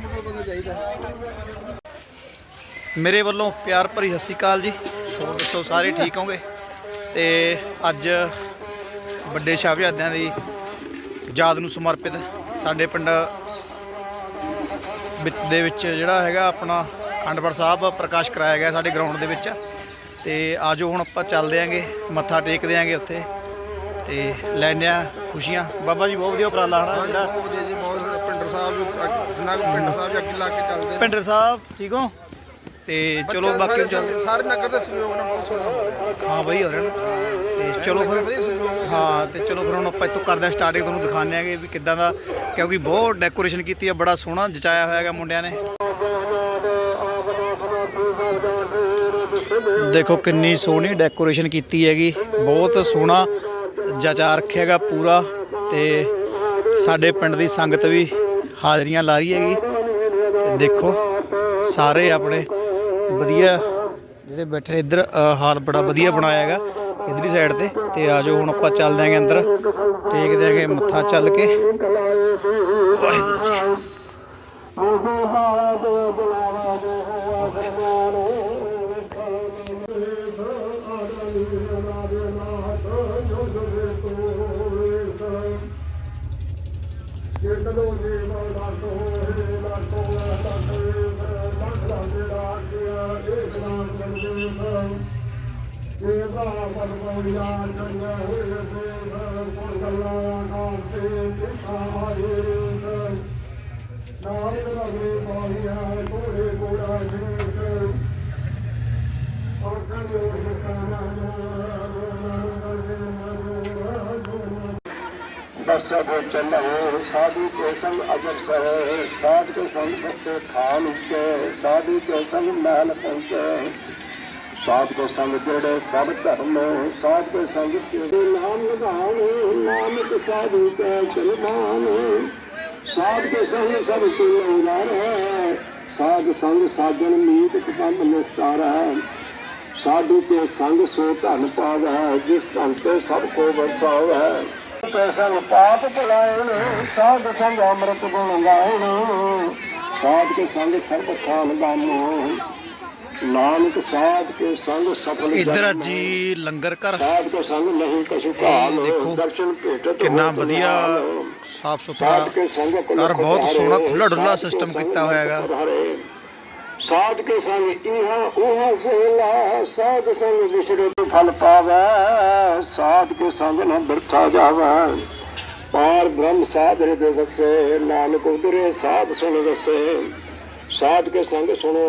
ਬੰਦਾ ਚਾਹੀਦਾ ਮੇਰੇ ਵੱਲੋਂ ਪਿਆਰ ਭਰੀ ਸਤਿ ਸ਼੍ਰੀ ਅਕਾਲ ਜੀ। ਹੋਰ ਦੱਸੋ, ਸਾਰੇ ਠੀਕ ਹੋਗੇ ਤੇ ਅੱਜ ਵੱਡੇ ਸਾਹਿਬਜ਼ਾਦਿਆਂ ਦੀ ਯਾਦ ਨੂੰ ਸਮਰਪਿਤ ਸਾਡੇ ਪਿੰਡ ਵਿੱਚ ਦੇ ਵਿੱਚ ਜਿਹੜਾ ਹੈਗਾ ਆਪਣਾ ਅਖੰਡਪੁਰ ਸਾਹਿਬ ਪ੍ਰਕਾਸ਼ ਕਰਾਇਆ ਗਿਆ ਸਾਡੇ ਗਰਾਊਂਡ ਦੇ ਵਿੱਚ। ਤੇ ਆਜੋ ਹੁਣ ਆਪਾਂ ਚੱਲਦੇ ਆਂਗੇ, ਮੱਥਾ ਟੇਕਦੇ ਆਂਗੇ ਉੱਥੇ। ਤੇ ਲੈਂਦੇ ਆ ਖੁਸ਼ੀਆਂ। ਬਾਬਾ ਜੀ, ਬਹੁਤ ਵਧੀਆ ਉਪਰਾਲਾ ਹਨਾ ਜਿਹੜਾ? ਜੀ ਸਾਹਿਬ ਨੂੰ ਜਿੰਨਾ ਕੁ ਸਾਹਿਬ ਅੱਗੇ ਲਾ ਕੇ ਚੱਲਦੇ ਪਿੰਡਰ ਸਾਹਿਬ ਠੀਕ ਹੋ? ਤੇ ਚਲੋ ਬਾਕੀ ਸਾਰੇ- ਚੱਲ ਸਾਰੇ ਨਗਰ ਦੇ ਸਹਿਯੋਗ ਨਾਲ ਬਹੁਤ ਸੋਹਣਾ ਹੋ ਰਿਹਾ। ਹਾਂ ਬਈ ਹੋ ਰਿਹਾ ਨਾ। ਤੇ ਚਲੋ ਫਿਰ ਵਧੀਆ ਸਹਿਯੋਗ ਹਾਂ ਤੇ ਚਲੋ ਫਿਰ ਹੁਣ ਆਪਾਂ ਇੱਥੋਂ ਕਰਦੇ ਹਾਂ ਸਟਾਰਟਿੰਗ ਤੁਹਾਨੂੰ ਦਿਖਾਉਂਦੇ ਆਂਗੇ ਵੀ ਕਿੱਦਾਂ ਦਾ ਕਿਉਂਕਿ ਬਹੁਤ ਡੈਕੋਰੇਸ਼ਨ ਕੀਤੀ ਆ ਬੜਾ ਸੋਹਣਾ ਜਚਾਇਆ ਹੋਇਆ ਹੈਗਾ ਮੁੰਡਿਆਂ ਨੇ। ਦੇਖੋ ਕਿੰਨੀ ਸੋਹਣੀ ਡੈਕੋਰੇਸ਼ਨ ਕੀਤੀ ਹੈਗੀ। ਬਹੁਤ ਸੋਹਣਾ ਜਚਾ ਰੱਖਿਆ ਹੈਗਾ ਪੂਰਾ। ਤੇ ਸਾਡੇ ਪਿੰਡ ਦੀ ਸੰਗਤ ਵੀ ਹਾਜ਼ਰੀਆਂ ਲਾ ਰਹੀ ਹੈਗੀ। ਤੇ ਦੇਖੋ, ਸਾਰੇ ਆਪਣੇ ਵਧੀਆ ਜਿਹੜੇ ਬੈਠੇ ਨੇ, ਇੱਧਰ ਹਾਲ ਬੜਾ ਵਧੀਆ ਬਣਾਇਆ ਹੈਗਾ ਇਧਰਲੀ ਸਾਈਡ ਤੇ। ਤੇ ਜਾਓ, ਹੁਣ ਆਪਾਂ ਚੱਲਦੇ ਆਂਗੇ ਅੰਦਰ। ਟੇਕਦੇ ਆਂਗੇ ਮੱਥਾ ਚੱਲ ਕੇ। ਵਾਹਿਗੁਰੂ ਜੀ ਕਦੋਂ ਜੀ ਇਹ ਲਾ ਤੋਂ ਲਾ ਤੋਂ ਲੱਖ ਦਾ ਪਲ ਪੌੜੀਆਂ ਚੰਗਾ ਸੁਣ ਗੱਲਾਂ ਨਾਮ ਤੇ ਕੋੜੇ ਕੋੜਾ ਜੀ। ਦਰਸਾ ਬੋ ਚੱਲੋ, ਸਾਧੂ ਕੇ ਸੰਗ ਅਜਰ ਸਹਿ, ਸਾਧ ਕੇ ਸੰਗ ਸੱਚੇ ਖਾਨ ਉੱਚੇ, ਸਾਧੂ ਕੇ ਸੰਗ ਮਹਿਲ ਪਹੁੰਚੇ। ਸਾਧ ਕੇ ਸੰਗ ਜਿਹੜੇ ਸਭ ਧਰਮ ਸਾਧ ਕੇ ਸੰਗ ਤੇਰੇ ਨਾਮ ਲਗਾਉ ਨਾਨਕ ਸਾਧੂ ਕੇ ਚਲਮਾਨ ਸਾਧ ਕੇ ਸੰਗ ਸਭ ਤੁਲੰਗਾਰ ਹੈ ਸਾਧ ਸੰਗ ਸਾਜਣ ਮੀਤ ਕਪੰਦ ਨਿਸਤਾਰ। ਹੈ ਸਾਧੂ ਕੇ ਸੰਗ ਸੋ ਧਨ ਪਾਵ ਹੈ ਜਿਸ ਧਨ ਤੇ ਸਭ ਕੋ ਵਰਸਾਵ। ਹੈ ਪੈਸਾ ਪਾਪ ਭੁਲਾਇਣ ਸਾਧ ਸੰਗ ਅੰਮ੍ਰਿਤ ਗੁਣ ਗਾਇਣ ਸਾਧ ਕੇ ਸੰਗ ਸਰਬ ਖਾਨ ਬਾਨੋ। ਨਾਨਕ ਸਾਧ ਕੇ ਸੰਗ ਸਫਲ ਇੱਧਰ। ਜੀ ਲੰਗਰ ਘਰ। ਸਾਧ ਕੇ ਸੰਗ ਨਹੀਂ ਕਛੁ ਕਾਲ ਦੇਖੋ, ਦਰਸ਼ਨ ਭੇਟਤ ਕਿੰਨਾ ਵਧੀਆ। ਸਾਫ਼ ਸੁਥਰਾ ਘਰ ਬਹੁਤ ਸੋਹਣਾ ਖੁੱਲਾ ਡੁੱਲਾ ਸਿਸਟਮ ਕੀਤਾ ਹੋਇਆ ਹੈਗਾ। ਸਾਧ ਕੇ ਸੰਗ ਇਹਾ, ਉਹਾ ਸੋਲਾ, ਸਾਧ ਸੰਗ ਵਿਛੜੇ ਤੋਂ ਫਲ ਪਾਵੈ, ਸਾਧ ਕੇ ਸੰਗ ਨ ਬਿਰਥਾ ਜਾਵੈ। ਪਾਰ ਬ੍ਰਹਮ ਸਾਧ ਹਿਰਦੇ ਵਸੇ, ਨਾਨਕ ਉਦਰੇ ਸਾਧ ਸੁਣ ਵਸੇ। ਸਾਧ ਕੇ ਸੰਗ ਸੁਣੋ